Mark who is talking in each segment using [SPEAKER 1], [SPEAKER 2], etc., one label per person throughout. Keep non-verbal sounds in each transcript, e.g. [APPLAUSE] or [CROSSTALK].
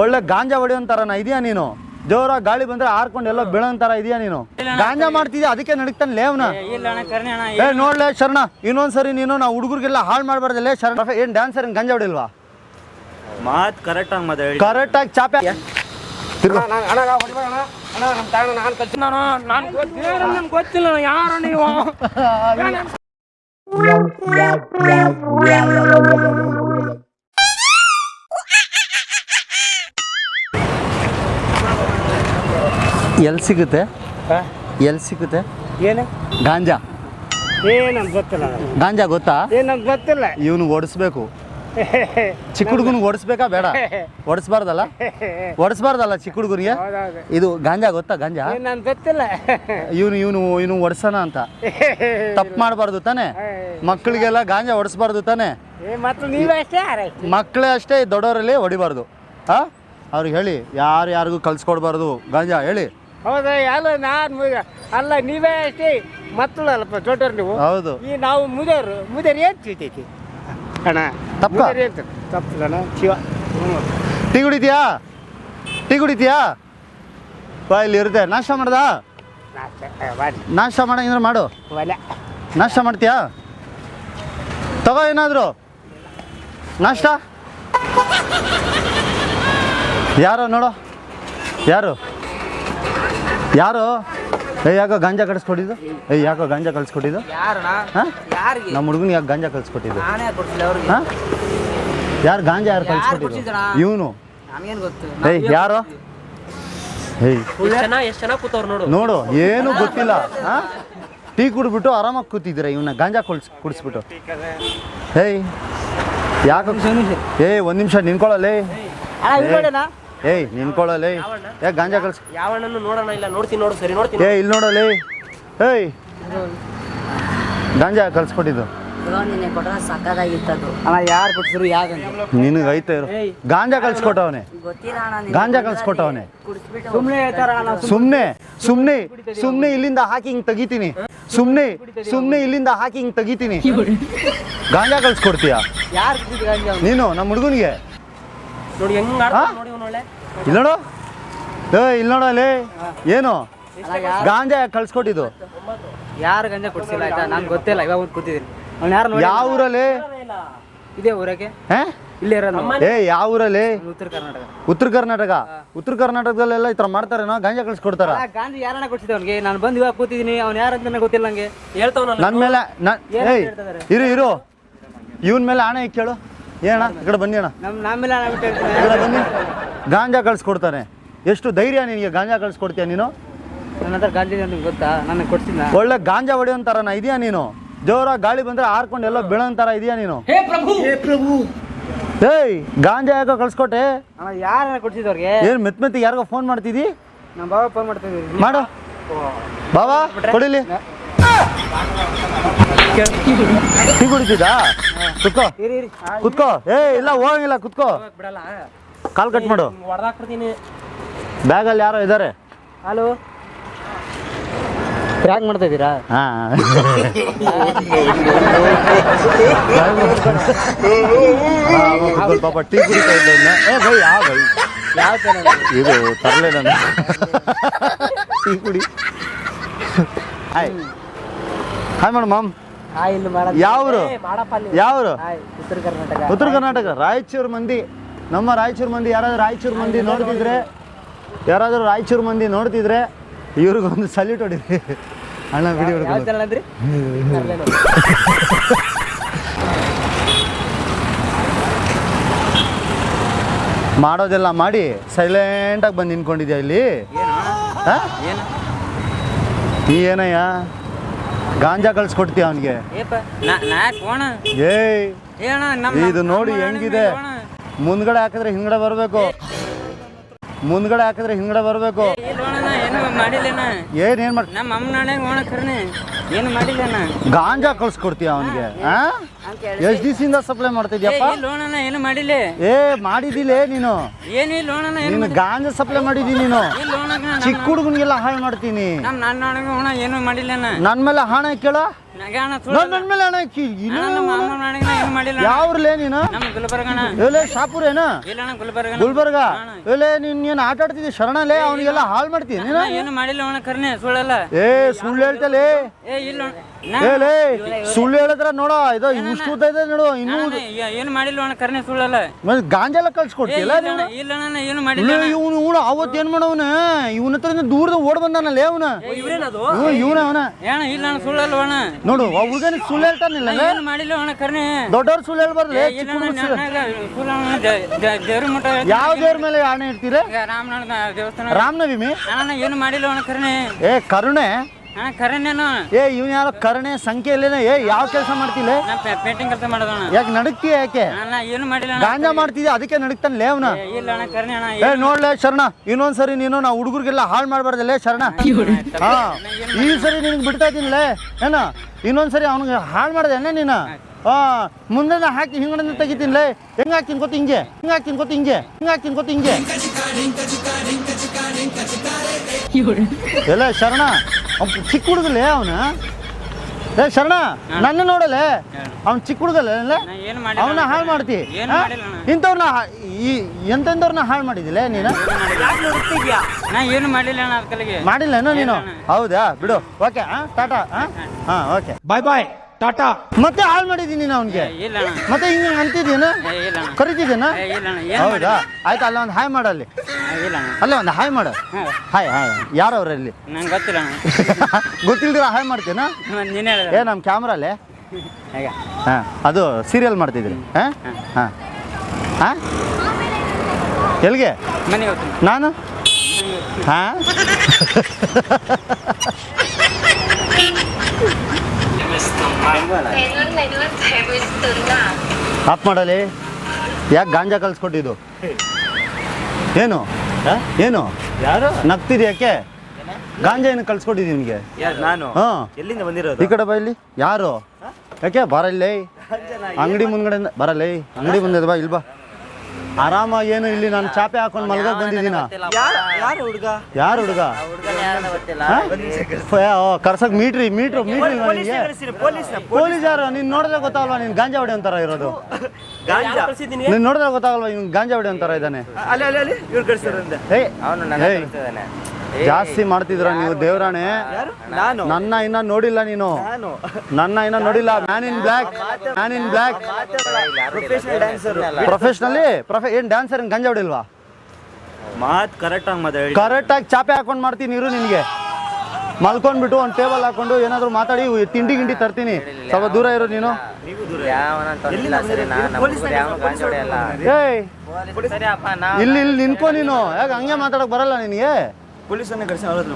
[SPEAKER 1] ಒಳ್ಳೆ ಗಾಂಜಾ ಹೊಡಿಯೋಂತಾರನ ಇದೆಯಾ ನೀನು ಜೋರ ಗಾಳಿ ಬಂದ್ರೆ ಹಾರ್ಕೊಂಡು ಎಲ್ಲ ಬೀಳೋಂತಾರ ಇದೆಯಾ ನೀನು ಗಾಂಜಾ ಮಾಡ್ತಿದ್ಯಾ ಅದಕ್ಕೆ ನಡೀತಾನೆ ಲೇವ್ನ
[SPEAKER 2] ಇಲ್ಲ ಅಣ್ಣ ಕರ್ಣಿ ಅಣ್ಣ
[SPEAKER 1] ಏ ನೋಡ್ಲೆ ಶರಣ ಇನ್ನೊಂದ್ಸರಿ ನೀನು ನಾವು ಹುಡುಗರಿಗೆಲ್ಲ ಹಾಳು ಮಾಡ್ಬಾರ್ದಲ್ಲೇ ಶರಣ ಏನ್ ಡ್ಯಾನ್ಸರ್ ಗಾಂಜಾ ಹೊಡಿಲ್ವಾ
[SPEAKER 3] ಮಾತ್ ಕರೆಕ್ಟ್ ಆಗಿ ಮಾತಾಡಿ
[SPEAKER 1] ಕರೆಕ್ಟಾಗಿ ಚಾಪೆ ತಿರ್ಗಾ
[SPEAKER 2] ನಾನು ನಾನು ಗೊತ್ತಿಲ್ಲ ನನ್ಗೆ ಗೊತ್ತಿಲ್ಲ ಯಾರು ನೀವು
[SPEAKER 1] ಎಲ್ಲಿ ಸಿಗುತ್ತೆ? ಎಲ್ಲಿ ಸಿಗುತ್ತೆ?
[SPEAKER 4] ಏನು?
[SPEAKER 1] ಗಾಂಜಾ.
[SPEAKER 4] ಏನಂತ ಗೊತ್ತಿಲ್ಲ.
[SPEAKER 1] ಗಾಂಜಾ ಗೊತ್ತಾ?
[SPEAKER 4] ಏನಂತ ಗೊತ್ತಿಲ್ಲ.
[SPEAKER 1] ಇವನು ಓಡಿಸ್ಬೇಕು. ಚಿಕ್ಕ ಹುಡುಗನ್ ಓಡಿಸ್ಬೇಕಾ? ಬೇಡ. ಓಡಿಸ್ಬಾರ್ದಲ್ಲ? ಓಡಿಸ್ಬಾರ್ದಲ್ಲ ಚಿಕ್ಕ ಹುಡುಗನಿಗೆ ಇದು ಗಾಂಜಾ ಗೊತ್ತಾ ಗಾಂಜಾ?
[SPEAKER 4] ಗೊತ್ತಿಲ್ಲ.
[SPEAKER 1] ಇವನು ಇವನು ಇವನು ಓಡಿಸೋಣ ಅಂತ. ತಪ್ಪು ಮಾಡಬಾರ್ದು ತಾನೆ? ಮಕ್ಕಳಿಗೆಲ್ಲ ಗಾಂಜಾ ಓಡಿಸ್ಬಾರ್ದು ತಾನೆ? ಮಕ್ಕಳೇ ಅಷ್ಟೇ ದೊಡ್ಡವರಲ್ಲಿ ಹೊಡಿಬಾರ್ದು. ಹಾ ಅವ್ರಿಗೆ ಹೇಳಿ ಯಾರು ಯಾರಿಗೂ ಕಲ್ಸ್ಕೊಡ್ಬಾರ್ದು. ಗಾಂಜಾ ಹೇಳಿ.
[SPEAKER 4] ಹೌದಾ? ಅಲ್ಲ ನಾನು ಅಲ್ಲ ನೀವೇ ಅಷ್ಟೇ ಮಕ್ಕಳು ಅಲ್ಲಪ್ಪ ದೊಡ್ಡವ್ರು ನೀವು.
[SPEAKER 1] ಹೌದು.
[SPEAKER 4] ಈ ನಾವು ಮುದರು ಮುದಿಯರು ಏನು ತಿಳ್ತೈತಿ? ಅಣ್ಣ
[SPEAKER 1] ತಪ್ಪ?
[SPEAKER 4] ಮುದಿಯರು ಏನು ತಪ್ಪಿಲ್ಲಣ್ಣ ಶಿವ. ಹ್ಞೂ
[SPEAKER 1] ಟೀ ಕುಡಿತೀಯಾ? ಟೀ ಕುಡಿತೀಯಾ? ಬಾ ಇಲ್ಲಿ ಇರುತ್ತೆ. ನಾಷ್ಟ ಮಾಡ್ದಾ?
[SPEAKER 4] ನಾಷ್ಟ
[SPEAKER 1] ಮಾಡಂಗಿದ್ರೆ ಮಾಡು.
[SPEAKER 4] ಒಲೆ.
[SPEAKER 1] ನಾಷ್ಟ ಮಾಡ್ತೀಯಾ? ತಗೋ ಏನಾದ್ರು. ನಾಷ್ಟ? ಯಾರು ನೋಡೋ. ಯಾರು? ಯಾರು? ಏ ಯಾಕೋ ಗಾಂಜಾ ಕಳಿಸ್ಕೊಟ್ಟಿದ್ದು? ಏ ಯಾಕೋ ಗಾಂಜಾ ಕಳಿಸ್ಕೊಟ್ಟಿದ್ದು?
[SPEAKER 2] ಯಾರಣ್ಣ?
[SPEAKER 1] ಹಾಂ? ನಮ್ಮ ಹುಡುಗನ ಯಾಕೆ ಗಾಂಜಾ ಕಳಿಸ್ಕೊಟ್ಟಿದ್ದು? ಹಾಂ? ಯಾರು ಗಾಂಜಾ ಯಾರು ಕಳಿಸ್ಕೊಟ್ಟಿದ್ದು? ಇವನು?
[SPEAKER 2] ನಮಗೇನು ಗೊತ್ತು?
[SPEAKER 1] ಏಯ್ ಯಾರು? ಏಯ್.
[SPEAKER 2] ಎಷ್ಟು ಜನ ಎಷ್ಟು ಜನ ಕೂತವ್ರು ನೋಡು.
[SPEAKER 1] ನೋಡು ಏನು ಗೊತ್ತಿಲ್ಲ. ಹಾಂ? ಟೀ ಕುಡ್ಬಿಟ್ಟು ಆರಾಮಾಗಿ ಕೂತಿದ್ದೀರ ಇವನ್ನ ಗಾಂಜಾ ಕುಡ್ಸ್ ಕುಡಿಸ್ಬಿಟ್ಟು. ಏಯ್. ಯಾಕೆ ಏಯ್ ಒಂದು ನಿಮಿಷ
[SPEAKER 4] ನಿನ್ಕೊಳ್ಳಲ್ಲೇ
[SPEAKER 1] ಏಯ್ ನಿನ್ಕೊಳ್ಳಲೇ ಏ ಗಾಂಜಾ ಕಳ್ಸ್.
[SPEAKER 2] ಯಾವಣ್ಣನ್ನು ನೋಡೋಣ ಇಲ್ಲ ನೋಡ್ತೀನಿ ನೋಡು ಸರಿ ನೋಡ್ತೀನಿ.
[SPEAKER 1] ಏ ಇಲ್ಲಿ ನೋಡಲಿ. ಏಯ್. ಗಾಂಜಾ ಕಳ್ಸ್ಕೊಟ್ಟಿದ್ದು.
[SPEAKER 5] ನಿನ್ನೆ ಕೊಟ್ರ ಸಕ್ಕದಾಗಿತ್ತದು
[SPEAKER 4] ಅಣ್ಣ ಯಾರು ಕೊಡ್ಸಿದ್ರು
[SPEAKER 1] ನಿನಗೆ ಐತೆ ಇರು. ಗಾಂಜಾ ಕಳ್ಸ್ಕೊಟ್ಟವನೆ.
[SPEAKER 5] ಗೊತ್ತಿಲ್ಲ ಅಣ್ಣ ನಿನ್ನೆ
[SPEAKER 1] ಗಾಂಜಾ ಕಳ್ಸ್ಕೊಟ್ಟವನೆ.
[SPEAKER 5] ಕುಡಿಸ್ಬಿಟ್ಟು
[SPEAKER 4] ಸುಮ್ಮನೆ ಹೇಳ್ತಾರ ಅಣ್ಣ
[SPEAKER 1] ಸುಮ್ನೆ. ಸುಮ್ನೆ ಸುಮ್ನೆ ಇಲ್ಲಿಂದ ಹಾಕಿ ಹಿಂಗ್ ತೆಗಿತೀನಿ. ಸುಮ್ನೆ ಸುಮ್ನೆ ಇಲ್ಲಿಂದ ಹಾಕಿ ಹಿಂಗ್ ತೆಗಿತೀನಿ. ಗಾಂಜಾ ಕಳ್ಸ್ಕೊಡ್ತೀಯ?
[SPEAKER 4] ಯಾರು?
[SPEAKER 1] ನೀನು ನಮ್ಮ ಹುಡುಗನಿಗೆ.
[SPEAKER 2] ನೋಡಿ ಹೆಂಗ್ ನೋಡಿ ಒಳ್ಳೆ.
[SPEAKER 1] ಇಲ್ಲ ನೋಡು. ಏ ಇಲ್ಲ ನೋಡಲೇ ಏನು? ಗಾಂಜಾ ಯಾಕೆ ಕಳ್ಸ್ಕೊಟ್ಟಿದ್ದು.
[SPEAKER 4] ಯಾರು ಗಾಂಜಾ ಕೊಡ್ಸಿಲ್ಲ ಆಯ್ತಾ? ನಾನು ಗೊತ್ತಿಲ್ಲ ಇವಾಗ ಒಂದು ಕೂತಿದ್ದೀನಿ. ಅವ್ನು ಯಾರು ನೋಡಿ
[SPEAKER 1] ಯಾವ ಊರಲ್ಲಿ?
[SPEAKER 4] ಇದೇ ಊರಾಗೆ
[SPEAKER 1] ಹಾ?
[SPEAKER 4] ಇಲ್ಲೇ ಇರೋದು.
[SPEAKER 1] ಏ ಯಾವ ಊರಲ್ಲಿ?
[SPEAKER 4] ಉತ್ತರ ಕರ್ನಾಟಕ.
[SPEAKER 1] ಉತ್ತರ ಕರ್ನಾಟಕ? ಉತ್ತರ ಕರ್ನಾಟಕದಲ್ಲೆಲ್ಲ ಈ ಥರ ಮಾಡ್ತಾರೇನೋ? ಗಾಂಜಾ ಕಳ್ಸ್ಕೊಡ್ತಾರ?
[SPEAKER 4] ಆ ಗಾಂಧಿ ಯಾರನ್ನ ಕೊಡ್ಸಿದ್ದೆ ಅವ್ನಿಗೆ? ನಾನು ಬಂದು ಇವಾಗ ಕೂತಿದ್ದೀನಿ. ಅವ್ನು ಯಾರು ಅಂತ ನನಗೆ ಗೊತ್ತಿಲ್ಲ ನಂಗೆ.
[SPEAKER 2] ಹೇಳ್ತಾವನಲ್ಲ.
[SPEAKER 1] ನನ್ನ ಮೇಲೆ ನನ್ ಏಯ್ ಇರು ಇರು. ಇವನ್ ಮೇಲೆ ಆಣೆ ಕೇಳು. ಏನಣ್ಣ ಈ ಕಡೆ ಬನ್ನಿ ಅಣ್ಣ.
[SPEAKER 4] ನಮ್ಮ ನಮ್ಮೇಲೆ ನಾನು
[SPEAKER 1] ಈ ಕಡೆ ಬನ್ನಿ. ಗಾಂಜಾ ಕಳ್ಸಿಕೊಡ್ತಾನೆ ಎಷ್ಟು ಧೈರ್ಯ ನಿನಗೆ ಗಾಂಜಾ ಕಳ್ಸಿಕೊಡ್ತೀಯ ನೀನು?
[SPEAKER 4] ನನ್ನ ಹತ್ರ ಗಾಂಧಿ ಅಂತ ಗೊತ್ತಾ? ನನಗೆ ಕೊಡ್ಸಿದ್ನ?
[SPEAKER 1] ಒಳ್ಳೆ ಗಾಂಜಾ ಹೊಡೆಯೋಂತಾರನ ಇದೆಯಾ ನೀನು? ಜೋರಾಗಿ ಗಾಳಿ ಬಂದ್ರೆ ಹಾರ್ಕೊಂಡು ಎಲ್ಲ ಬೀಳೋಂತಾರ ಇದೆಯಾ ನೀನು? ಏಯ್ ಗಾಂಜಾ ಯಾಕೋ ಕಳ್ಸ್ಕೊಟ್ಟೆ?
[SPEAKER 4] ಅಣ್ಣ ಯಾರು ಕೊಡ್ಸಿದವ್ರಿಗೆ
[SPEAKER 1] ಏನು ಮೆತ್ ಮೆತ್ತಿಗೆ ಯಾರಿಗೋ ಫೋನ್ ಮಾಡ್ತಿದ್ದಿ?
[SPEAKER 4] ನಮ್ಮ ಬಾಬಾ ಫೋನ್ ಮಾಡ್ತಿದ್ದೀವಿ
[SPEAKER 1] ಮಾಡು. ಬಾಬಾ ಕೊಡಿಲಿ. ಟೀ ಕುಡಿತಿದ್ದಾ ಕುತ್ಕೋ. ಕುತ್ಕೋ. ಏ ಇಲ್ಲ ಹೋಗಂಗಿಲ್ಲ ಕುತ್ಕೋ.
[SPEAKER 2] ಬಿಡಲ್ಲ
[SPEAKER 1] ಕಾಲ್ ಕಟ್ ಮಾಡು. ಬ್ಯಾಗಲ್ಲಿ ಯಾರೋ ಇದ್ದಾರೆ
[SPEAKER 4] ಹಲೋ? ಟ್ರ್ಯಾಕ್ ಮಾಡ್ತಾ ಇದ್ದೀರಾ?
[SPEAKER 1] ಹಾ. ಪಾಪ ಟೀ ಕುಡಿತಾ ಇದ್ದ ಏ ಬೈ ಯಾವ ಬೈ.
[SPEAKER 4] ಯಾವ
[SPEAKER 1] ಇದು ತರಲೆ ನಾನು. ಟೀ ಕುಡಿ. ಹಾಯ್. Hi madam ma'am. ಯಾವ್ರು? ಯಾವ್ರು?
[SPEAKER 4] ಹಾಯ್ ಉತ್ತರ ಕರ್ನಾಟಕ.
[SPEAKER 1] ಉತ್ತರ ಕರ್ನಾಟಕ ರಾಯಚೂರು ಮಂದಿ. ನಮ್ಮ ರಾಯಚೂರು ಮಂದಿ ಯಾರಾದ್ರೂ ರಾಯಚೂರು ಮಂದಿ ನೋಡ್ತಿದ್ರೆ ಯಾರಾದ್ರೂ ರಾಯಚೂರು ಮಂದಿ ನೋಡ್ತಿದ್ರೆ ಇವ್ರಿಗೊಂದು ಸಲ್ಯೂಟ್ ಹೊಡಿರಿ. ಅಣ್ಣ ವಿಡಿಯೋ [LAUGHS] ಮಾಡೋದೆಲ್ಲ ಮಾಡಿ ಸೈಲೆಂಟಾಗಿ ಬಂದು ನಿಂತ್ಕೊಂಡಿದ್ಯಾ ಇಲ್ಲಿ? ಹಾ? ನೀ ಏನಯ್ಯ? ಗಾಂಜಾ ಕಳ್ಸ್ಕೊಡ್ತೀಯ ಅವನಿಗೆ? ಏಯ್ ಇದು ನೋಡಿ ಹೆಂಗಿದೆ. ಮುಂದ್ಗಡೆ ಹಾಕಿದ್ರೆ ಹಿಂದ್ಗಡೆ ಬರಬೇಕು. ಮುಂದ್ಗಡೆ ಹಾಕಿದ್ರೆ ಹಿಂದ್ಗಡೆ ಬರಬೇಕು.
[SPEAKER 2] ಏನು ಮಾಡಿಲ್ಲಣ್ಣ?
[SPEAKER 1] ಏನ್ ಏನ್ ಮಾಡ್
[SPEAKER 2] ನಮ್ಮ ಅಮ್ಮನಾಣೆ ಓಣ ಕರ್ನೆ ಏನು ಮಾಡಿಲ್ಲಣ್ಣ?
[SPEAKER 1] ಗಾಂಜಾ ಕಳ್ಸ್ಕೊಡ್ತೀಯ ಅವನಿಗೆ ಎಷ್ಟ್ ದಿವಸದಿಂದ ಸಪ್ಲೈ ಮಾಡ್ತಿದ್ಯಪ್ಪ?
[SPEAKER 2] ಲೋಣನ ಏನು ಮಾಡಿಲ್ಲ?
[SPEAKER 1] ಏ ಮಾಡಿದಿಲ್ಲ ನೀನು?
[SPEAKER 2] ಏನು ಲೋಣನ
[SPEAKER 1] ನೀನು ಗಾಂಜಾ ಸಪ್ಲೈ ಮಾಡಿದಿ ನೀನು. ಚಿಕ್ಕ ಹುಡುಗನಿಗೆಲ್ಲ ಹಾಳು ಮಾಡ್ತೀನಿ.
[SPEAKER 2] ನಮ್ಮ ನನ್ನ ಒಣ ಏನು ಮಾಡಿಲ್ಲಣ್ಣ?
[SPEAKER 1] ನನ್ ಮೇಲೆ ಹಣ ಕೇಳ.
[SPEAKER 6] ನನಗೆ ಅಣ್ಣ ಸುಳ್ಳು
[SPEAKER 1] ನನ್ನ ನನ್ನ ಮೇಲೆ ಅಣ್ಣ ಕಿ- ಇಲ್ಲ
[SPEAKER 6] ಅಣ್ಣ, ನಮ್ಮ ಅಮ್ಮನ ನನಗೆ ನಾ ಏನು.
[SPEAKER 1] ಯಾವ್ರಲೇ ನೀನು?
[SPEAKER 6] ಗುಲ್ಬರ್ಗ?
[SPEAKER 1] ನೀನ್ ಏನ್ ಆಟ ಆಡ್ತಿದ್ದಿ ಶರಣಲೇ ಅವನಿಗೆಲ್ಲ ಹಾಳು ಮಾಡ್ತೀನಿ ನೀನು?
[SPEAKER 6] ಏನು ಮಾಡಿಲ್ಲ ಅಣ್ಣ ಕರ್ನೆ ಸುಳ್ಳಲ್ಲ.
[SPEAKER 1] ಏ ಸುಳ್ಳು ಹೇಳ್ತಲೇ.
[SPEAKER 6] ಏ ಇಲ್ಲ
[SPEAKER 1] ಏಲೇ ಸುಳ್ಳು ಹೇಳಿದ್ರ ನೋಡೋ ಇದು ಇಷ್ಟು ಉದ್ದ ಇದೆ ನೋಡು ಇನ್ನೂ
[SPEAKER 6] ಏನು ಮಾಡಿಲ್ಲ ಅಣ್ಣ ಕರ್ನೆ ಸುಳ್ಳಲ್ಲ.
[SPEAKER 1] ಮತ್ತೆ ಗಾಂಜೆಲ್ಲ
[SPEAKER 6] ಏ,
[SPEAKER 1] ಕಳ್ಸ್ಕೊಡ್ತಿಲ್ಲ
[SPEAKER 6] ಇಲ್ಲ ಅಣ್ಣ, ಇಲ್ಲ ಅಣ್ಣ, ನಾ ಏನು ಮಾಡಿಲ್ಲ.
[SPEAKER 1] ಇವನು ಇವನು ಅವತ್ತು ಏನ್ ಮಾಡವನ? ಇವನ ಹತ್ರ ದೂರದ ಓಡ್ ಬಂದಾನಲ್ಲ ಅವನ. ಇವನ ಅವನ.
[SPEAKER 6] ಏ ಅಣ್ಣ, ಇಲ್ಲ ಅಣ್ಣ ಸುಳ್ಳಲ್ಲ ಅಣ್ಣ.
[SPEAKER 1] ನೋಡು ಆ ಹುಡುಗನಿಗೆ ಸುಳ್ಳು ಹೇಳ್ತಾನಿಲ್ಲ
[SPEAKER 6] ಏನು ಮಾಡಿಲ್ಲ ಅಣ್ಣ ಕರ್ನೆ.
[SPEAKER 1] ದೊಡ್ಡವ್ರು ಸುಳ್ಳು ಹೇಳ್ಬಾರ್ದು
[SPEAKER 6] ದೇವ್ರ ಮಠ
[SPEAKER 1] ಯಾವ ದೇವ್ರ ಮೇಲೆ ಆಣೆ ಇಡ್ತೀರ?
[SPEAKER 6] ರಾಮನಾಥ ದೇವಸ್ಥಾನ.
[SPEAKER 1] ರಾಮನವಮಿ?
[SPEAKER 6] ಅಣ್ಣ ಏನು ಮಾಡಿಲ್ಲ ಅಣ್ಣ ಕರ್ನೆ.
[SPEAKER 1] ಏ ಕರುಣೆ? ಏ ಇವ್ನು ಯಾರೋ ಕರಣೆ ಸಂಖ್ಯೆ ಇಲ್ಲೇನೆ ಏ ಯಾವ ಕೆಲಸ ಮಾಡ್ತಿಲ್ಲ
[SPEAKER 6] ಪೇಂಟಿಂಗ್ ಕೆಲಸ ಮಾಡೋದಣ್ಣ
[SPEAKER 1] ಯಾಕೆ ನಡಕ್ತೀಯ ಯಾಕೆ?
[SPEAKER 6] ಏನು ಮಾಡಿಲ್ಲ
[SPEAKER 1] ಗಾಂಜಾ ಮಾಡ್ತಿದ್ಯ? ಅದಕ್ಕೆ ನಡಕ್ತಾನೆ
[SPEAKER 6] ಲೇವ್ನ ಇಲ್ಲ ಅಣ್ಣ ಅಣ್ಣ
[SPEAKER 1] ಏ ನೋಡ್ಲೆ ಶರಣ ಇನ್ನೊಂದ್ಸರಿ ನೀನು ನಾವು ಹುಡುಗರಿಗೆಲ್ಲ ಹಾಳು ಮಾಡ್ಬಾರ್ದಲ್ಲೇ ಶರಣ. ಹಾ ಈ ಸರಿ ನಿನಗೆ ಬಿಡ್ತಾ ಇದ್ದೀನಿಲೇ ಏನ? ಇನ್ನೊಂದ್ಸರಿ ಅವ್ನಿಗೆ ಹಾಳು ಮಾಡ್ದೆ ನೀನ? ಹಾ ಮುಂದೆ ನಾ ಹಾಕಿ ಹಿಂಗಡೆ ತೆಗಿತೀನಿಲೇ ಹೆಂಗ್ ಹಾಕ್ತೀನಿ ಗೊತ್ತ ಹಿಂಗೆ? ಹಿಂಗ್ ಹಾಕ್ತೀನಿ ಗೊತ್ತ ಹಿಂಗೆ? ಹಿಂಗ್ ಹಾಕ್ತೀನಿ ಗೊತ್ತ ಹಿಂಗೆ? ಎಲ್ಲ ಶರಣ ಅವ್ನ್ ಚಿಕ್ಕ ಹುಡುಗಲೇ ಅವನ? ಏ ಶರಣ ನನ್ನ ನೋಡಲೆ ಅವ್ನು ಚಿಕ್ಕ ಹುಡುಗಲ್ಲ
[SPEAKER 6] ಅವನ ಏನು ಮಾಡಿಲ್ಲ
[SPEAKER 1] ಅವನ್ನ ಹಾಳು ಮಾಡ್ತಿ.
[SPEAKER 6] ಏನು ಮಾಡಿಲ್ಲ ಅಣ್ಣ.
[SPEAKER 1] ಇಂಥವ್ರನ್ನ ಈ ಎಂತೆಂಥವ್ರನ್ನ ಹಾಳು ಮಾಡಿದಿಲ್ಲ ನೀನು?
[SPEAKER 6] ಏನು ಮಾಡಿಲ್ಲ. ಅಣ್ಣ ಅದ್ ಕಲಿಗೆ
[SPEAKER 1] ಮಾಡಿಲ್ಲ ನೀನು? ಹೌದಾ? ಬಿಡು. ಓಕೆ ಹಾ? ಟಾಟಾ ಹಾ. ಹಾ ಓಕೆ.
[SPEAKER 7] ಬಾಯ್ ಬಾಯ್. ಟಾಟಾ.
[SPEAKER 1] ಮತ್ತೆ ಹಾಳು ಮಾಡಿದ್ದೀನಿ ನಾನು ಅವನಿಗೆ.
[SPEAKER 6] ಇಲ್ಲ ಅಣ್ಣ.
[SPEAKER 1] ಮತ್ತೆ ಹಿಂಗೆ ಅಂತಿದ್ದೀನ?
[SPEAKER 6] ಏ, ಇಲ್ಲ ಅಣ್ಣ.
[SPEAKER 1] ಕರಿತಿದ್ದೀನ?
[SPEAKER 6] ಏ, ಇಲ್ಲ ಅಣ್ಣ. ಏನು
[SPEAKER 1] ಹೌದಾ? ಆಯ್ತು ಅಲ್ಲ ಒಂದು ಹಾಯ್ ಮಾಡಲ್ಲಿ
[SPEAKER 6] ಅಲ್ಲಿ. ಇಲ್ಲ ಅಣ್ಣ.
[SPEAKER 1] ಅಲ್ಲೇ ಒಂದು ಹಾಯ್ ಮಾಡು.
[SPEAKER 6] ಹಾಂ.
[SPEAKER 1] ಹಾಯ್ ಹಾಯ್ ಯಾರು
[SPEAKER 6] ನಂಗೆ ಗೊತ್ತಿಲ್ಲ ಅಣ್ಣ. [LAUGHS]
[SPEAKER 1] ಗೊತ್ತಿಲ್ದಿರ ಹಾಯ್ ಮಾಡ್ತೀನ?
[SPEAKER 6] ಮತ್ತೆ ನೀನೇ
[SPEAKER 1] ಏ ನಮ್ಮ ಕ್ಯಾಮ್ರಲ್ಲೇ
[SPEAKER 6] ಹೇಗೆ?
[SPEAKER 1] ಹಾಂ ಅದು ಸೀರಿಯಲ್ ಮಾಡ್ತಿದ್ರಿ ಹಾಂ? ಹಾಂ. ಹಾಂ. ಎಲ್ಲಿಗೆ?
[SPEAKER 6] ಮನೆಗೆ ಹೋಗ್ತೀನಿ.
[SPEAKER 1] ನಾನು? ಹಾಂ? [LAUGHS] ಆಫ್ ಮಾಡಲಿ. ಯಾಕೆ ಗಾಂಜಾ ಕಲ್ಸ್ಕೊಟ್ಟಿದ್ದು? ಏನು? ಏನು?
[SPEAKER 3] ಯಾರು?
[SPEAKER 1] ನಗ್ತಿದ್ ಯಾಕೆ? ಗಾಂಜಾ ಏನು ಕಲ್ಸ್ಕೊಟ್ಟಿದ್ದು ನಿಮ್ಗೆ
[SPEAKER 3] ನಾನು?
[SPEAKER 1] ಹಾಂ.
[SPEAKER 3] ಎಲ್ಲಿಂದ
[SPEAKER 1] ಈ ಕಡೆ ಬಾ ಇಲ್ಲಿ. ಯಾರು? ಯಾಕೆ? ಬರಲ್ಲೇ. ಅಂಗಡಿ ಮುಂದ್ಗಡೆ ಬರಲ್ಲೇ. ಅಂಗಡಿ ಮುಂದೆ ಬಾ ಇಲ್ಲಿ ಬಾ. ಆರಾಮಾಗಿ ಏನು ಇಲ್ಲಿ ನಾನು ಚಾಪೆ ಹಾಕೊಂಡು ಮಲಗ ಬಂದಿದ್ದೀನ?
[SPEAKER 3] ಯಾರು ಹುಡುಗ?
[SPEAKER 1] ಯಾರು ಹುಡುಗ? ಕರ್ಸಕ್ ಮೀಟ್ರಿ ಮೀಟ್ರು ಮೀಟ್ರಿ
[SPEAKER 3] ಪೊಲೀಸ್
[SPEAKER 1] ಪೊಲೀಸ್ ಯಾರು? ನೀನ್ ನೋಡಿದ್ರೆ ಗೊತ್ತಾಗಲ್ವಾ ನೀನ್ ಗಾಂಜಾ ಹೊಡಿ ಅಂತಾರ ಇರೋದು?
[SPEAKER 3] ಗಾಂಜಾ?
[SPEAKER 1] ನೀನ್ ನೋಡಿದ್ರೆ ಗೊತ್ತಾಗಲ್ವಾ ಇವ್ನು ಗಾಂಜಾ ಹೊಡಿ ಅಂತಾರ ಇದ್ದಾನೆ? ಜಾಸ್ತಿ ಮಾಡ್ತಿದ್ರ ನೀವು ದೇವ್ರಾಣೆ?
[SPEAKER 3] ನಾನು.
[SPEAKER 1] ನನ್ನ ಇನ್ನ ನೋಡಿಲ್ಲ ನೀನು.
[SPEAKER 3] ನಾನು.
[SPEAKER 1] ನನ್ನ ಇನ್ನ ನೋಡಿಲ್ಲ. Man in black man in black
[SPEAKER 3] professional dancer
[SPEAKER 1] professionally ಪ್ರೊಫೆ ಏನ್ ಡ್ಯಾನ್ಸರ್ ಏನ್ ಗಂಜ ಹೊಡಿಲ್ವಾ?
[SPEAKER 3] ಮಾತ್ ಕರೆಕ್ಟ್ ಆಗಿ ಮಾತಾಡಿ.
[SPEAKER 1] ಕರೆಕ್ಟ್ ಆಗಿ ಚಾಪೆ ಹಾಕೊಂಡು ಮಾಡ್ತೀನಿ ಇರು ನಿನಗೆ. ಮಲ್ಕೊಂಡ್ಬಿಟ್ಟು ಒಂದು ಟೇಬಲ್ ಹಾಕೊಂಡು ಏನಾದ್ರು ಮಾತಾಡಿ ತಿಂಡಿ ಗಿಂಡಿ ತರ್ತೀನಿ. ಸ್ವಲ್ಪ ದೂರ ಇರೋ ನೀನು. ಏಯ್. ಇಲ್ಲಿ ಇಲ್ಲಿ ನಿನ್ಕೋ ನೀನು. ಯಾಕೆ ಹಂಗೆ ಮಾತಾಡಕ್ ಬರಲ್ಲ ನಿನಗೆ?
[SPEAKER 3] ಪೊಲೀಸನ್ನ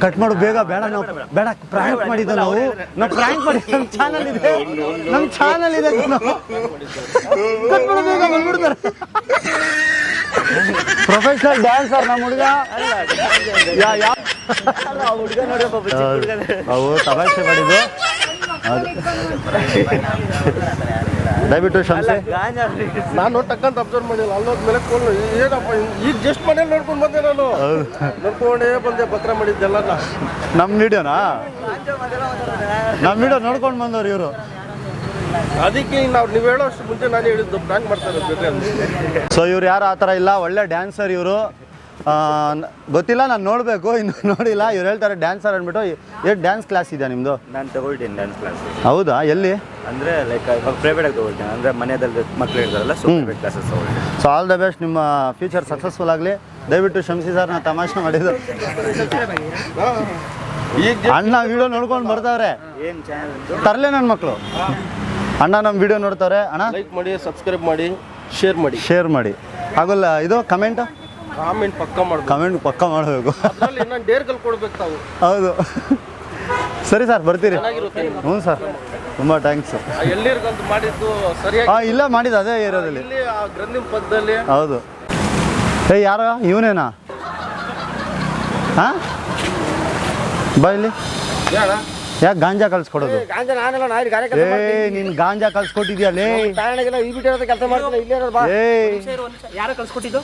[SPEAKER 1] ಕಟ್ ಮಾಡು ಬೇಗ ಬೇಡ ನಾವು ಬೇಡ ಪ್ರಾಂಕ್ ಮಾಡಿದ್ದ ನಾವು. ನಾವು ಪ್ರಾಂಕ್ ಮಾಡಿ ನಮ್ಮ ಚಾನಲ್ ಇದೆ. ನಮ್ಮ ಚಾನಲ್ ಇದೆ. ಕಟ್ ಮಾಡು ಬೇಗ ಬಂದ್ಬಿಡ್ತಾರೆ. ಪ್ರೊಫೆಷನಲ್ ಡ್ಯಾನ್ಸರ್ ನಮ್ಮ ಹುಡುಗ. ಅವು ತಮಾಷೆ ಮಾಡಿದ್ದು. ದಯವಿಟ್ಟು
[SPEAKER 3] ಶಾಂತಿ
[SPEAKER 7] ನಾನು ಟಕ್ಕಂತ ಅಬ್ಸರ್ವ್ ಮಾಡಿಲ್ಲ. ಅಲ್ಲೋದ್ಮೇಲೆ ಫೋನ್ ಏನಪ್ಪ ಈಗ ಜಸ್ಟ್ ಮನೇಲಿ ನೋಡ್ಕೊಂಡು ಬಂದೆ ನಾನು. ನೋಡ್ಕೊಂಡೇ ಬಂದೆ ಭದ್ರ ಮಾಡಿದ್ದೆಲ್ಲ
[SPEAKER 1] ನಮ್ಮ ವಿಡಿಯೋನಾ ನಮ್ಮ ವಿಡಿಯೋ ನೋಡ್ಕೊಂಡು ಬಂದವ್ರು ಇವರು.
[SPEAKER 7] ಅದಕ್ಕೆ ನಾವು ನೀವು ಹೇಳೋಷ್ಟು ಮುಂಚೆ ನಾನು ಹೇಳಿದ್ದು ಮಾಡ್ತಾರೆ
[SPEAKER 1] ಸೊ ಇವ್ರು ಯಾರು ಆ ಥರ ಇಲ್ಲ ಒಳ್ಳೆ ಡ್ಯಾನ್ಸರ್ ಇವರು. ಗೊತ್ತಿಲ್ಲ ನಾನು ನೋಡಬೇಕು ಇನ್ನು ನೋಡಿಲ್ಲ. ಇವ್ರು ಹೇಳ್ತಾರೆ ಡ್ಯಾನ್ಸರ್ ಅಂದ್ಬಿಟ್ಟು ಎಷ್ಟು ಡ್ಯಾನ್ಸ್ ಕ್ಲಾಸ್ ಇದೆ ನಿಮ್ಮದು
[SPEAKER 3] ನಾನು ತಗೊಳ್ತೀನಿ ಡ್ಯಾನ್ಸ್ ಕ್ಲಾಸ್
[SPEAKER 1] ಹೌದಾ ಎಲ್ಲಿ?
[SPEAKER 3] ಅಂದ್ರೆ ಲೈಕ್ ಪ್ರೈವೇಟ್ ಆಗಿ ತಗೊಳ್ತೀನಿ. ಅಂದ್ರೆ ಮನೆಯಲ್ಲಿ ಮಕ್ಳು ಇರ್ತಾರಲ್ಲ ಸೊ ಪ್ರೈವೇಟ್ ಕ್ಲಾಸಸ್ ತಗೊಳ್ತೀನಿ.
[SPEAKER 1] ಸೊ ಆಲ್ ದ ಬೆಸ್ಟ್ ನಿಮ್ಮ ಫ್ಯೂಚರ್ ಸಕ್ಸಸ್ಫುಲ್ ಆಗಲಿ. ದಯವಿಟ್ಟು ಶಮ್ಸಿ ಸರ್ ನಾನು ತಮಾಷೆ ಮಾಡಿದ್ದು.
[SPEAKER 7] ಈಗ
[SPEAKER 1] ಅಣ್ಣ ವಿಡಿಯೋ ನೋಡ್ಕೊಂಡು ಬರ್ತಾವ್ರೆ.
[SPEAKER 3] ಏನ್ ಚಾನಲ್
[SPEAKER 1] ತರಲೆ ನನ್ನ ಮಕ್ಕಳು ಅಣ್ಣ ನಮ್ಮ ವಿಡಿಯೋ ನೋಡ್ತಾರೆ ಅಣ್ಣ?
[SPEAKER 7] ಲೈಕ್ ಮಾಡಿ ಸಬ್ಸ್ಕ್ರೈಬ್ ಮಾಡಿ ಶೇರ್ ಮಾಡಿ.
[SPEAKER 1] ಶೇರ್ ಮಾಡಿ. ಆಗೋಲ್ಲ ಇದು ಕಮೆಂಟ್
[SPEAKER 7] ಕಾಮೆಂಟ್ ಪಕ್ಕ ಮಾಡಿ
[SPEAKER 1] ಕಮೆಂಟ್ ಪಕ್ಕ ಮಾಡಬೇಕು.
[SPEAKER 7] ಅದರಲ್ಲಿ ಇನ್ನೊಂದು ಡೇರ್ಗಳು ಕೊಡ್ಬೇಕು ತಾವು.
[SPEAKER 1] ಹೌದು. ಸರಿ ಸರ್ ಬರ್ತೀರಿ.
[SPEAKER 7] ಚೆನ್ನಾಗಿರುತ್ತೆ.
[SPEAKER 1] ಹ್ಞೂ ಸರ್. ತುಂಬ ಥ್ಯಾಂಕ್ಸ್
[SPEAKER 7] ಮಾಡಿದ್ದು ಸರಿಯಾಗಿ
[SPEAKER 1] ಹಾಂ ಇಲ್ಲ ಮಾಡಿದ್ದು ಅದೇ ಏರಿಯಾದಲ್ಲಿ.
[SPEAKER 7] ಇಲ್ಲಿ ಆ ಗ್ರಂಥಿನ ಪದದಲ್ಲಿ
[SPEAKER 1] ಹೌದು. ಏ ಯಾರ? ಇವನೇನಾ? ಹಾಂ ಬಾ ಇಲ್ಲಿ. ಯಾಕೆ ಗಾಂಜಾ ಕಳ್ಸ್ಕೊಡೋದು
[SPEAKER 4] ಗಾಂಜಾ ನಾನೆಲ್ಲ ನಾ ಇಲ್ಲಿ ಕೆಲಸ
[SPEAKER 1] ಏ ನೀನ್ ಗಾಂಜಾ ಕಳ್ಸ್ಕೊಟ್ಟಿದ್ಯಾ ಲೇ
[SPEAKER 4] ತಾಯಣಗೆಲ್ಲ ಈ ಬಿಟ್ಟು ಕೆಲಸ ಮಾಡ್ತೀನಿ ಇಲ್ಲೇ ಇರೋದು ಬಾ
[SPEAKER 1] ಏ
[SPEAKER 2] ಯಾರು ಕಳ್ಸ್ಕೊಟ್ಟಿದ್ದು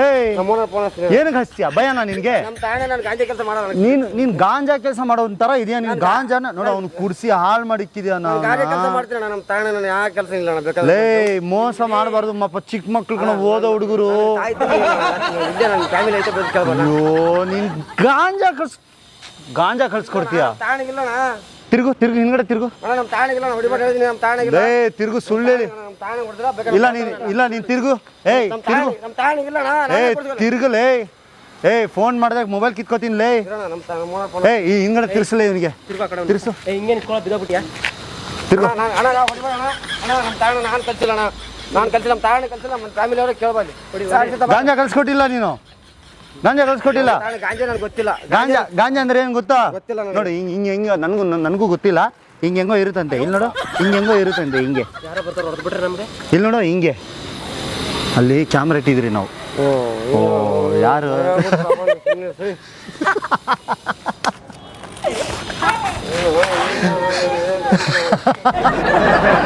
[SPEAKER 1] ಏಯ್
[SPEAKER 4] ನಮ್ಮ ಓನರ್ ಫೋನ್ ಹಚ್ತೀನಿ
[SPEAKER 1] ಏನಕ್ಕೆ ಹಚ್ತೀಯ ಭಯನಾ ನಿನ್ಗೆ
[SPEAKER 4] ನಮ್ಮ ತಾಯಣ ನಾನು ಗಾಂಜಾ ಕೆಲಸ ಮಾಡೋಣ
[SPEAKER 1] ನೀನ್ ನೀನ್ ಗಾಂಜಾ ಕೆಲಸ ಮಾಡೋ ಒಂಥರ ಇದೆಯಾ ನೀನ್ ಗಾಂಜಾನ ನೋಡ ಅವ್ನು ಕುಡಿಸಿ ಹಾಳು ಮಾಡಿಕ್ಕಿದ್ಯಾ
[SPEAKER 4] ಗಾಂಜಾ ಕೆಲಸ
[SPEAKER 1] ನಾನು
[SPEAKER 4] ಮಾಡ್ತೀನಿ ಅಣ್ಣ ನಮ್ಮ ತಾಯಣ ನಾನು ಯಾವ ಕೆಲಸ ಇಲ್ಲ ಅಣ್ಣ ಬೇಕಾದ್ರೆ
[SPEAKER 1] ಲೇ ಮೋಸ ಮಾಡಬಾರ್ದು ಮಪ್ಪ ಚಿಕ್ಕ ಮಕ್ಳು ಕಣ ಓದೋ ಹುಡುಗರು
[SPEAKER 4] ಇಲ್ಲೇ ನನ್ನ ಫ್ಯಾಮಿಲಿ ಐತೆ
[SPEAKER 1] ಅಯ್ಯೋ ನೀನ್ ಗಾಂಜಾ ಕಳ್ಸ್ ಗಾಂಜಾ ಕಳ್ಸ್ಕೊಡ್ತೀಯ? ತಿರ್ಗು ತಿರ್ಗು ಹಿಂದ್ಗಡೆ ತಿರ್ಗು.
[SPEAKER 4] ಅಣ್ಣ ನಮ್ಮ ನಾನು ನಮ್ಮ
[SPEAKER 1] ಏ ತಿರ್ಗು ಸುಳ್ಳು ಹೇಳಿ.
[SPEAKER 4] ನಮ್ಮ ತಾಯಣ ಹೊಡೆದ್ರ ಬೇಕಾದ್ರೆ
[SPEAKER 1] ಇಲ್ಲ ನೀನ್ ಇಲ್ಲ ನೀನ್ ತಿರುಗು. ಏಯ್
[SPEAKER 4] ನಮ್ಮ
[SPEAKER 1] ತಿರ್ಗು.
[SPEAKER 4] ನಮ್ಮ ಅಣ್ಣ ಏ.
[SPEAKER 1] ತಿರ್ಗಲೇ ಏಯ್ ಫೋನ್ ಮಾಡಿದಾಗ ಮೊಬೈಲ್ ಕಿತ್ಕೋತೀನಿ ಲೇ.
[SPEAKER 4] ಏ
[SPEAKER 1] ಏಯ್ ಈ ಹಿಂಗಡೆ ತಿರ್ಸಲೇ ಇವನಿಗೆ. ತಿರ್ಸು.
[SPEAKER 2] ಹಿಂಗೆ ನಿಂತ್ಕೊಳ್ಳೋ ಬಿದ್ದೋಗ್ಬಿಟ್ಯಾ
[SPEAKER 1] ತಿರ್ಗು.
[SPEAKER 4] ಅಣ್ಣ ಅಣ್ಣ ನಾವು ಹೊಡಿಬೇಡ ಅಣ್ಣ. ಅಣ್ಣ ನಮ್ಮ ತಾಯಣ ನಾನು ಕಲ್ಸಿಲ್ಲ ಅಣ್ಣ. ನಾನು ಕಲ್ಸಿಲ್ಲ ನಮ್ಮ ಕಲ್ಸಿಲ್ಲ ನಮ್ಮ ಫ್ಯಾಮಿಲಿ ಗಾಂಜಾ
[SPEAKER 1] ಗಾಂಜಾ ಕಳ್ಸ್ಕೊಟ್ಟಿಲ್ಲ ನೀನು? ಗಾಂಜಾ ಕಳ್ಸ್ಕೊಟ್ಟಿಲ್ಲ.
[SPEAKER 4] ಗಾಂಜಾ ನನಗೆ ಗೊತ್ತಿಲ್ಲ.
[SPEAKER 1] ಗಾಂಜಾ ಗಾಂಜಾ ಅಂದ್ರೆ ಏನು ಗೊತ್ತಾ?
[SPEAKER 4] ಗೊತ್ತಿಲ್ಲ ನನಗೆ.
[SPEAKER 1] ನೋಡಿ ಹಿಂಗೆ ಹಿಂಗೆ ನನ್ಗು ನನಗೂ ನನಗೂ ಗೊತ್ತಿಲ್ಲ. ಹಿಂಗೆ ಹೆಂಗೋ ಇರುತ್ತಂತೆ. ಇಲ್ಲಿ ನೋಡು ಹಿಂಗೆ ಹೆಂಗೋ ಇರುತ್ತಂತೆ ಹಿಂಗೆ.
[SPEAKER 2] ಯಾರೋ ಬರ್ತಾರೆ ಹೊಡೆದು ಬಿಟ್ರೆ ನಮಗೆ?
[SPEAKER 1] ಇಲ್ಲಿ ನೋಡು ಹಿಂಗೆ. ಅಲ್ಲಿ ಕ್ಯಾಮ್ರಾ ಇಟ್ಟಿದ್ರಿ ನಾವು. ಓ ಯಾರು?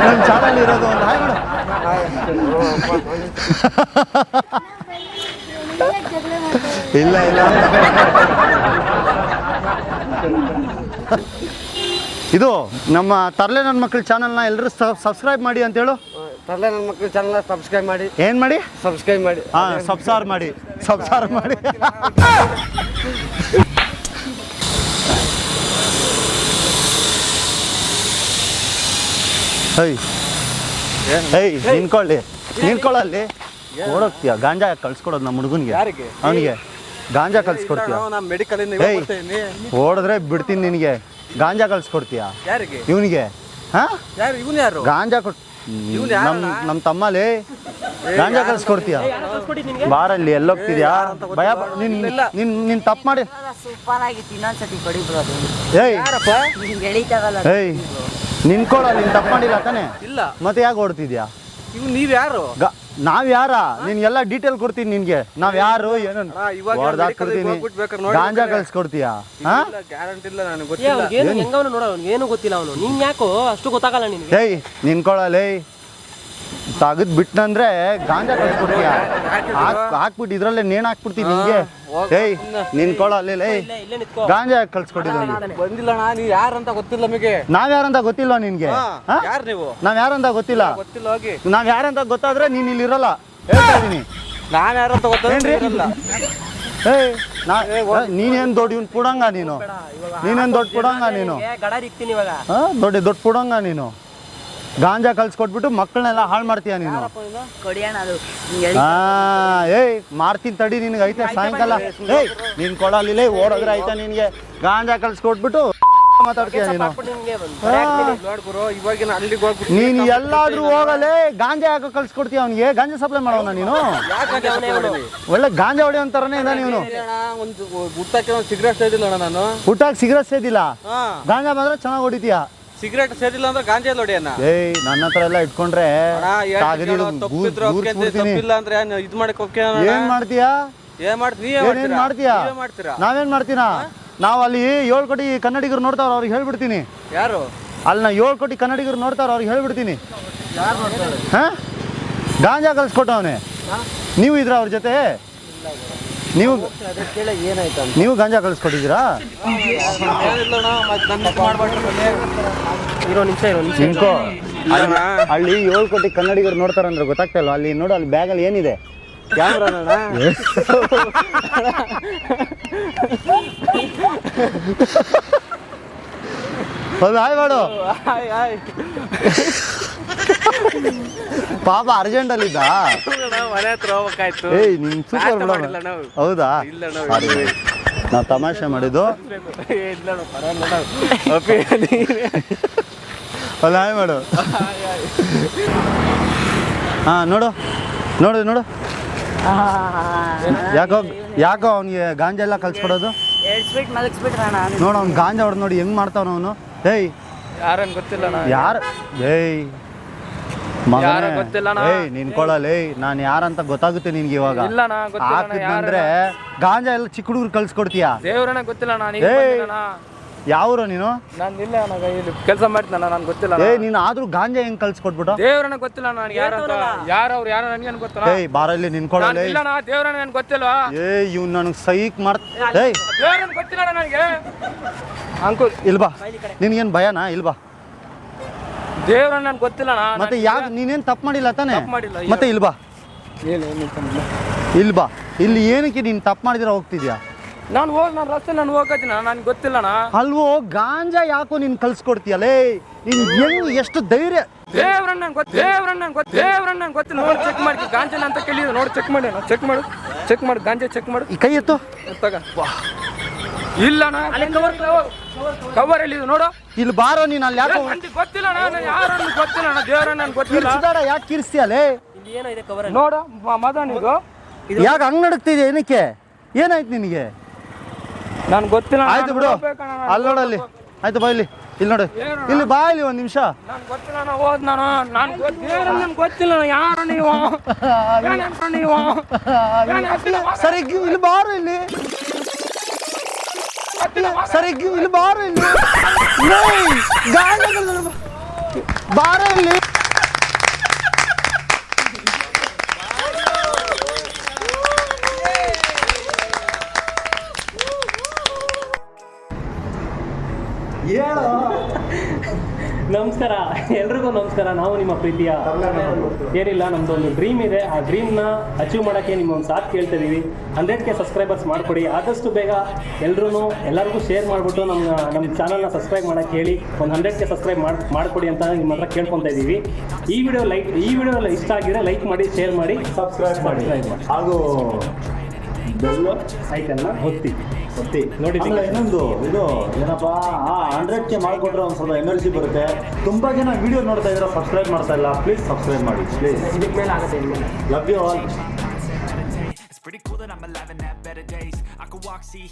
[SPEAKER 1] ನಮ್ಮ ಚಾನಲ್ ಇರೋದು ಒಂದು ಹಾಯ್ ಮಾಡು [LAUGHS] ಇಲ್ಲ ಇಲ್ಲ. ಇದು ನಮ್ಮ ತರಲೆ ನನ್ನ ಮಕ್ಕಳ ಚಾನಲ್ನ ಎಲ್ಲರೂ ಸಬ್ಸ್ಕ್ರೈಬ್ ಮಾಡಿ ಅಂತ ಹೇಳು.
[SPEAKER 4] ತರಲೆ ನನ್ನ ಮಕ್ಕಳ ಚಾನಲ್ನ ಸಬ್ಸ್ಕ್ರೈಬ್ ಮಾಡಿ.
[SPEAKER 1] ಏನು ಮಾಡಿ?
[SPEAKER 4] ಸಬ್ಸ್ಕ್ರೈಬ್ ಮಾಡಿ.
[SPEAKER 1] ಹಾಂ ಸಬ್ಸಾರ್ ಮಾಡಿ. ಸಬ್ಸಾರ್ ಮಾಡಿ. ಹೇಯ್ ಹೇಯ್ ನಿನ್ಕೊಳ್ಳಿ ನಿನ್ಕೊಳ್ಳಲ್ಲಿ ಓಡೋಗ್ತೀಯ ಗಾಂಜಾ ಕಳ್ಸ್ಕೊಡೋದು ನಮ್ಮ ಹುಡುಗನಿಗೆ.
[SPEAKER 4] ಯಾರಿಗೆ?
[SPEAKER 1] ಅವನಿಗೆ. ಗಾಂಜಾ ಕಳ್ಸ್ಕೊಡ್ತೀಯ?
[SPEAKER 4] ನಾನು ಮೆಡಿಕಲ್
[SPEAKER 1] ಏಯ್ ಓಡಿದ್ರೆ ಬಿಡ್ತೀನಿ ನಿನಗೆ. ಗಾಂಜಾ ಕಳ್ಸ್ಕೊಡ್ತೀಯ?
[SPEAKER 4] ಯಾರಿಗೆ?
[SPEAKER 1] ಇವನಿಗೆ. ಹಾ?
[SPEAKER 4] ಯಾರು ಇವನು ಯಾರು?
[SPEAKER 1] ಗಾಂಜಾ ಕೊಟ್ ನಮ್ ನಮ್ಮ ತಮ್ಮಲ್ಲಿ. ಗಾಂಜಾ ಕಳ್ಸ್ಕೊಡ್ತೀಯ?
[SPEAKER 2] ಯಾರೋ ಕಳ್ಸ್ಕೊಟ್ಟಿದ್ದು ನಿನಗೆ?
[SPEAKER 1] ಬಾರಲ್ಲಿ ಎಲ್ಲೋಗ್ತಿದ್ಯಾ ಭಯ ಪ- ನಿನ್ ನಿನ್ ನಿನ್ ತಪ್ಪು ಮಾಡಿ.
[SPEAKER 5] ಸೂಪರ್ ಆಗಿತ್ತು ಇನ್ನೊಂದ್ಸತಿ ಕೊಡಿ ಬ್ರೋ ಅದು.
[SPEAKER 1] ಏಯ್.
[SPEAKER 5] ನಿಮ್ಗೆ ಎಳಿತಾಗಲ್ಲ
[SPEAKER 1] ಏಯ್. ನಿನ್ಕೊಳ ನೀನ್ ತಪ್ಪು ಮಾಡಿಲ್ಲ ತಾನೆ?
[SPEAKER 4] ಇಲ್ಲ.
[SPEAKER 1] ಮತ್ತೆ ಯಾಕೆ ಓಡ್ತಿದ್ಯಾ?
[SPEAKER 4] ಇವ್ ನೀವ್ ಯಾರು?
[SPEAKER 1] ಗ ನಾವ್ ಯಾರ? ನಿನ್ಗೆಲ್ಲ ಡೀಟೇಲ್ ಕೊಡ್ತೀನಿ ನಿನ್ಗೆ. ನಾವ್ ಯಾರು ಏನು
[SPEAKER 4] ಇವಾಗ ಹೋಗ್ಬಿಟ್ಟು ಬೇಕಾದ್ರೆ ನೋಡಿ
[SPEAKER 1] ಗಾಂಜಾ ಕಳ್ಸ್ಕೊಡ್ತೀಯಾ? ಹಾ?
[SPEAKER 4] ಗ್ಯಾರಂಟಿ ಇಲ್ಲ ನನಗೆ ಗೊತ್ತಿಲ್ಲ.
[SPEAKER 2] ಏನು ಹೆಂಗವನು ನೋಡ ಅವ್ನಿಗೆ ಏನು ಗೊತ್ತಿಲ್ಲ ಅವನು. ನೀನ್ ಯಾಕೋ ಅಷ್ಟು ಗೊತ್ತಾಗಲ್ಲ ನಿನಗೆ?
[SPEAKER 1] ಏಯ್ ನಿನ್ಕೊಳಲೇ ತೆಗೆದ್ ಬಿಟ್ನಂದ್ರೆ ಗಾಂಜಾ ಕಳ್ಸ್ಕೊಡ್ತೀಯ? ಹಾಕ್ ಹಾಕ್ಬಿಟ್ಟು ಇದ್ರಲ್ಲೇ ನೇಣ್ ಹಾಕ್ಬಿಡ್ತೀನಿ ನಿಂಗೆ. ಏಯ್
[SPEAKER 2] ಇಲ್ಲೇ. ನಿಂತ್ಕೋ.
[SPEAKER 1] ಗಾಂಜಾ ಕಳ್ಸ್ಕೊಟ್ಟಿದ್ದ
[SPEAKER 4] ಬಂದಿಲ್ಲ ನೀವ್ ಯಾರಂತ ಗೊತ್ತಿಲ್ಲ ನಮಗೆ?
[SPEAKER 1] ನಾವ್ ಯಾರಂತ ಗೊತ್ತಿಲ್ಲ ನಿನ್ಗೆ?
[SPEAKER 4] ಯಾರು ನೀವು?
[SPEAKER 1] ನಾವ್ ಯಾರಂತ ಗೊತ್ತಿಲ್ಲ.
[SPEAKER 4] ಗೊತ್ತಿಲ್ಲ ಹೋಗಿ.
[SPEAKER 1] ನಾವ್ ಯಾರಂತ ಗೊತ್ತಾದ್ರೆ ನೀನ್ ಇಲ್ಲಿ ಇರಲ್ಲ. ಹೇಳ್ತಾ ಇದೀನಿ.
[SPEAKER 4] ನಾನ್ ಯಾರು? ಗೊತ್ತಿಲ್ಲ
[SPEAKER 1] ಏಯ್ ನಾ ನೀನೇನ್ ದೊಡ್ಡ ಇವ್ನ್ ಪುಡಂಗ ನೀನು? ನೀನೇನ್ ದೊಡ್ಡ ಪುಡಂಗ ನೀನು? ದೊಡ್ಡ ದೊಡ್ಡ ಪುಡಂಗ ನೀನು. ಗಾಂಜಾ ಕಳ್ಸ್ಕೊಟ್ಬಿಟ್ಟು ಮಕ್ಕಳನ್ನೆಲ್ಲ ಹಾಳು ಮಾಡ್ತೀಯ ನೀನು?
[SPEAKER 5] ಕೊಡಿಯೋಣ ಅದು.
[SPEAKER 1] ಹಾ ಏಯ್ ಮಾಡ್ತೀನಿ ತಡಿ ನಿನ್ಗೆ ಐತೆ ಸಾಯಂಕಾಲ. ಏಯ್ ನೀನ್ ಕೊಡಲಿಲ್ಲ ಓಡೋದ್ರೆ ಐತೆ ನಿನ್ಗೆ? ಗಾಂಜಾ ಕಳ್ಸ್ಕೊಟ್ಬಿಟ್ಟು ಮಾತಾಡ್ತೀಯ ನೀನು? ನೀನು ಎಲ್ಲಾದ್ರೂ ಹೋಗಲೇ ಗಾಂಜಾ ಯಾಕೆ ಕಳ್ಸ್ಕೊಡ್ತೀಯ ಅವ್ನಿಗೆ? ಗಾಂಜಾ ಸಪ್ಲೈ ಮಾಡೋಣ ನೀನು? ಒಳ್ಳೆ ಗಾಂಜಾ ಹೊಡಿ ಅಂತಾರನೇ
[SPEAKER 4] ಇದ ನೀನು ಸಿಗರೇಟ್ ಸೇದಿಲ್ಲ ಅಣ್ಣ ನಾನು.
[SPEAKER 1] ಹುಟ್ಟಾಗ ಸಿಗರೇಟ್ ಸೇದಿಲ್ಲ? ಗಾಂಜಾ ಬಂದ್ರೆ ಚೆನ್ನಾಗಿ ಹೊಡಿತೀಯ?
[SPEAKER 4] ಸಿಗರೇಟ್ ಸೇರಿಲ್ಲ ಅಂದ್ರೆ ಗಾಂಜಾ ಅಣ್ಣ
[SPEAKER 1] ಏಯ್ ನನ್ನ ಹತ್ರ ಎಲ್ಲ ಇಟ್ಕೊಂಡ್ರೆ
[SPEAKER 4] ತಪ್ಪಿದ್ರೆ ತಪ್ಪಿಲ್ಲ ಅಂದ್ರೆ ಏನ್ ಇದ್ ಮಾಡಕ್ ಒಪ್ಕೆ ಅಣ್ಣ?
[SPEAKER 1] ಏನ್ ಮಾಡ್ತೀಯಾ?
[SPEAKER 4] ಏನ್
[SPEAKER 1] ಏನೇನ್ ಮಾಡ್ತೀಯಾ?
[SPEAKER 4] ಮಾಡ್ತೀರಾ?
[SPEAKER 1] ನಾವೇನ್ ಮಾಡ್ತೀನಾ? ನಾವ್ ಅಲ್ಲಿ ಏಳು ಕೋಟಿ ಕನ್ನಡಿಗರು ನೋಡ್ತಾವ್ರ ಅವ್ರಿಗೆ ಹೇಳ್ಬಿಡ್ತೀನಿ.
[SPEAKER 4] ಯಾರು?
[SPEAKER 1] ಅಲ್ಲಿ ನಾ ಏಳು ಕೋಟಿ ಕನ್ನಡಿಗರು ನೋಡ್ತಾರ ಅವ್ರಿಗೆ ಹೇಳ್ಬಿಡ್ತೀನಿ. ಹಾ? ಗಾಂಜಾ ಕಲ್ಸ್ಕೊಟ್ಟವನೇ ನೀವು ಇದ್ರ ಅವ್ರ ಜೊತೆ? ನೀವು ನೀವು ಗಾಂಜಾ ಕಳಿಸ್ಕೊಟ್ಟಿದ್ದೀರಾ? ನಿನ್ಕೋ ಅಲ್ಲಿ ಏಳು ಕೋಟಿ ಕನ್ನಡಿಗರು ನೋಡ್ತಾರಂದ್ರೆ ಗೊತ್ತಾಗ್ತಾ ಅಲ್ಲಿ ನೋಡು ಅಲ್ಲಿ ಬ್ಯಾಗಲ್ಲಿ ಏನಿದೆ? ಹೌದು ಹಾಯ್ ಮಾಡು.
[SPEAKER 4] ಹಾಯ್ ಆಯ್
[SPEAKER 1] ಪಾಪ ಅರ್ಜೆಂಟ್ ಅಲ್ಲಿದ್ದ
[SPEAKER 4] ಅಣ್ಣ, ಮನೆ ಹತ್ರ ಹೋಗ್ಬೇಕಾಯ್ತು
[SPEAKER 1] ಏಯ್ ನಿನ್ ಸೂಪರ್ ಬಿಡ ಹೌದಾ ಸಾರಿ ನಾವು ತಮಾಷೆ ಮಾಡಿದ್ದು. ಅಲ್ಲಿ ಹಾಯ್ ಮಾಡು. ಹಾ ನೋಡು. ನೋಡು ನೋಡು. ಯಾಕೋ ಯಾಕೋ ಅವ್ನಿಗೆ ಗಾಂಜಾ ಎಲ್ಲ
[SPEAKER 5] ಕಲ್ಸ್ಬಿಡೋದು
[SPEAKER 1] ನೋಡು ಅವ್ನು ಗಾಂಜಾ ಹೊಡೆದು ನೋಡಿ ಹೆಂಗ್ ಮಾಡ್ತಾವನ ಅವನು. ಏಯ್.
[SPEAKER 4] ಯಾರನ್ ಗೊತ್ತಿಲ್ಲ ಅಣ್ಣ.
[SPEAKER 1] ಯಾರು? ಏಯ್.
[SPEAKER 2] ಯಾರೋ ಗೊತ್ತಿಲ್ಲ ಅಣ್ಣ.
[SPEAKER 1] ಏಯ್ ನಿನ್ಕೊಳ್ಳಲ್ಲ ಏಯ್ ನಾನು ಯಾರಂತ ಗೊತ್ತಾಗುತ್ತೆ ನಿನ್ಗೆ ಇವಾಗ?
[SPEAKER 2] ಇಲ್ಲ ಅಣ್ಣ, ಗೊತ್ತಿಲ್ಲ ಅಣ್ಣ,
[SPEAKER 1] ಹಾಕಿದ್ನಂದ್ರೆ ಗಾಂಜಾ ಎಲ್ಲ ಚಿಕ್ಕ ಹುಡುಗರು ಕಳ್ಸ್ಕೊಡ್ತೀಯಾ?
[SPEAKER 2] ದೇವ್ರಣ್ಣ ಗೊತ್ತಿಲ್ಲ ನಾನು
[SPEAKER 1] ಏಯ್ ಯಾವ್ರ ನೀನು?
[SPEAKER 2] ನಾನು ಇಲ್ಲ ನನಗೆ ಇಲ್ಲಿ ಕೆಲಸ ಮಾಡ್ತಾನ ನಾನು ಗೊತ್ತಿಲ್ಲ
[SPEAKER 1] ಏ ನೀನು ಆದ್ರೂ ಗಾಂಜಾ ಹೆಂಗ್ ಕಳ್ಸ್ಕೊಟ್ಬಿಟ್ಟು?
[SPEAKER 2] ದೇವ್ರನ್ನ ಗೊತ್ತಿಲ್ಲ ನನಗೆ ಯಾರು ಅಂತ. ಯಾರು ಅವ್ರು ಯಾರು ನನಗೇನು ಗೊತ್ತಿಲ್ಲ
[SPEAKER 1] ಏಯ್ ಬಾರಲ್ಲಿ
[SPEAKER 2] ನಾನು
[SPEAKER 1] ನಿನ್ಕೊಳ್ಳಲ್ಲ
[SPEAKER 2] ಇಲ್ಲ ಅಣ್ಣ ದೇವ್ರನ್ನ ನನಗೆ ಗೊತ್ತಿಲ್ಲ
[SPEAKER 1] ಏ ಇವ್ ನನಗೆ ಸೈಕ್ ಮಾಡ್ ಏಯ್.
[SPEAKER 2] ದೇವ್ರನ್ನ ಗೊತ್ತಿಲ್ಲ ನನಗೆ. ಅಂಕುಲ್
[SPEAKER 1] ಇಲ್ಬಾ ನಿನ್ಗೇನ್ ಭಯನಾ? ಇಲ್ಬಾ.
[SPEAKER 2] ದೇವ್ರನ್ನ ನನಗೆ ಗೊತ್ತಿಲ್ಲ
[SPEAKER 1] ಮತ್ತೆ ಯಾಕೆ ನೀನೇನ್ ತಪ್ಪು ಮಾಡಿಲ್ಲ ತಾನೆ?
[SPEAKER 2] ಮಾಡಿಲ್ಲ, ಬಾ.
[SPEAKER 1] ಮತ್ತೆ ಇಲ್ಬಾ ಇಲ್ಬಾ ಇಲ್ಲಿ ಏನಕ್ಕೆ ನೀನ್ ತಪ್ಪು ಮಾಡಿದ್ರೆ ಹೋಗ್ತಿದ್ಯಾ?
[SPEAKER 2] ನಾನು ಹೋಗ್ ನಾನು ರಸ್ತೆ ನಾನು ಹೋಗತ್ತೀನಿ ನನ್ಗೆ ಗೊತ್ತಿಲ್ಲಣ್ಣ
[SPEAKER 1] ಅಲ್ವೋ ಗಾಂಜಾ ಯಾಕೋ ನೀನು ಕಳ್ಸ್ಕೊಡ್ತೀಯಲೇ ನೀನು ಹೆಂಗ್ ಎಷ್ಟು ಧೈರ್ಯ.
[SPEAKER 2] ದೇವ್ರನ್ನ ನಂಗೆ ಗೊತ್ತು ದೇವ್ರನ್ನ ನಂಗೆ ಗೊತ್ತು ದೇವ್ರನ್ನ ನಂಗೆ ಗೊತ್ತಿಲ್ಲ. ನೋಡಿ ಚೆಕ್ ಮಾಡಿ. ಗಾಂಜನ ಅಂತ ಕೇಳಿದ್ರು ನೋಡಿ ಚೆಕ್ ಮಾಡಿ ಚೆಕ್ ಮಾಡು. ಚೆಕ್ ಮಾಡು. ಗಾಂಜಾ ಚೆಕ್ ಮಾಡು.
[SPEAKER 1] ಈ ಕೈ ಎತ್ತು.
[SPEAKER 2] ತಗ. ಇಲ್ಲಣ್ಣ. ಕವರ್ ಎಲ್ಲಿ ನೋಡು.
[SPEAKER 1] ಇಲ್ಲಿ ಬಾರೋ ನೀನು ಅಲ್ಲಿ ಯಾಕೋ
[SPEAKER 2] ನನಗೆ ಗೊತ್ತಿಲ್ಲ ನಾನು ಯಾರನ್ನು ಗೊತ್ತಿಲ್ಲ ಅಣ್ಣ ದೇವ್ರನ್ನ ನನಗೆ ಗೊತ್ತಿಲ್ಲ.
[SPEAKER 1] ಯಾಕೆ ಕಿರ್ಸ್ತೀಯಲೇ
[SPEAKER 2] ನೋಡು ನೋಡ ಮದನ್ ಇದು.
[SPEAKER 1] ಯಾಕೆ ಹಂಗ್ ನಡಕ್ತಿದ್ಯ ಏನಕ್ಕೆ? ಏನಾಯ್ತು ನಿನಗೆ?
[SPEAKER 2] ನಾನು ಗೊತ್ತಿಲ್ಲ
[SPEAKER 1] ಆಯ್ತು ಬಿಡು.
[SPEAKER 2] ಅಲ್ಲಿ ನೋಡು
[SPEAKER 1] ಅಲ್ಲಿ. ನೋಡಲ್ಲಿ ಆಯ್ತು ಬಾ ಇಲ್ಲಿ. ಇಲ್ಲಿ ನೋಡು. ಇಲ್ಲಿ ಬಾ ಇಲ್ಲಿ ಒಂದು ನಿಮಿಷ.
[SPEAKER 2] ನಾನು ಗೊತ್ತಿಲ್ಲ ನಾನು ಹೋದ್ ನಾನು ನಾನು ದೇವ್ರನ್ನ ನನಗೆ ಗೊತ್ತಿಲ್ಲ ಯಾರು ನೀವು? [LAUGHS] ನೀವು? [LAUGHS]
[SPEAKER 1] ಸರಿ ಗಿ- ಇಲ್ಲಿ ಬಾರು ಇಲ್ಲಿ. ಸರಿ ಗಿ- ಇಲ್ಲಿ ಬಾರು ಇಲ್ಲಿ ಏಯ್, ಗಾಂಜಾಗಳು ಬಾ- ಬಾರೋ ಇಲ್ಲಿ
[SPEAKER 8] ನಮಸ್ಕಾರ. ಎಲ್ರಿಗೂ ನಮಸ್ಕಾರ. ನಾವು ನಿಮ್ಮ ಪ್ರೀತಿಯ ಏನಿಲ್ಲ ನಮ್ದು ಒಂದು ಡ್ರೀಮ್ ಇದೆ. ಆ ಡ್ರೀಮ್ನ ಅಚೀವ್ ಮಾಡೋಕ್ಕೆ ನಿಮ್ಮ ಒಂದು ಸಾಥ್ ಇದೀವಿ. ಹಂಡ್ರೆಡ್ ಕೆ ಸಬ್ಸ್ಕ್ರೈಬರ್ಸ್ ಮಾಡಿಕೊಡಿ. ಆದಷ್ಟು ಬೇಗ ಎಲ್ಲರೂ ಎಲ್ಲರಿಗೂ ಶೇರ್ ಮಾಡಿಬಿಟ್ಟು ನಮ್ಮ ನಮ್ಮ ಚಾನಲ್ನ ಸಬ್ಸ್ಕ್ರೈಬ್ ಮಾಡೋಕ್ಕೆ ಹೇಳಿ. ಒಂದು ಹಂಡ್ರೆಡ್ ಕೆ ಸಬ್ಸ್ಕ್ರೈಬ್ ಮಾಡಿ ಮಾಡಿಕೊಡಿ ಅಂತ ನಿಮ್ಮ ಹತ್ರ ಕೇಳ್ಕೊತಾ ಇದ್ದೀವಿ ಈ ವಿಡಿಯೋ ಲೈಕ್ ಈ ವಿಡಿಯೋ ಇಷ್ಟ ಆಗಿದ್ರೆ ಲೈಕ್ ಮಾಡಿ ಶೇರ್ ಮಾಡಿ ಸಬ್ಸ್ಕ್ರೈಬ್ ಮಾಡಿ.
[SPEAKER 9] ಹಾಗೂ ಬೆಲ್ಲ
[SPEAKER 8] ಐಕನ್ನ ಹೊತ್ತಿ
[SPEAKER 9] ಒತ್ತಿ
[SPEAKER 8] ನೋಡಿ
[SPEAKER 9] ಆಮೇಲೆ ಇನ್ನೊಂದು ಇದು ಏನಪ್ಪಾ ಆ ಹಂಡ್ರೆಡ್ ಕೆ ಮಾಡಿಕೊಟ್ರೆ ಒಂದು ಸ್ವಲ್ಪ ಎನರ್ಜಿ ಬರುತ್ತೆ. ತುಂಬಾ ಜನ ವಿಡಿಯೋ ನೋಡ್ತಾ ಇದ್ರೆ ಸಬ್ಸ್ಕ್ರೈಬ್ ಮಾಡ್ತಾ ಇಲ್ಲ. ಪ್ಲೀಸ್ ಸಬ್ಸ್ಕ್ರೈಬ್ ಮಾಡಿ ಪ್ಲೀಸ್
[SPEAKER 8] ಇದಕ್ಕೆ ಮೇಲೆ ಆಗುತ್ತೆ
[SPEAKER 9] love you all
[SPEAKER 10] pretty cool that I'm alive and have better days. I could walk, see,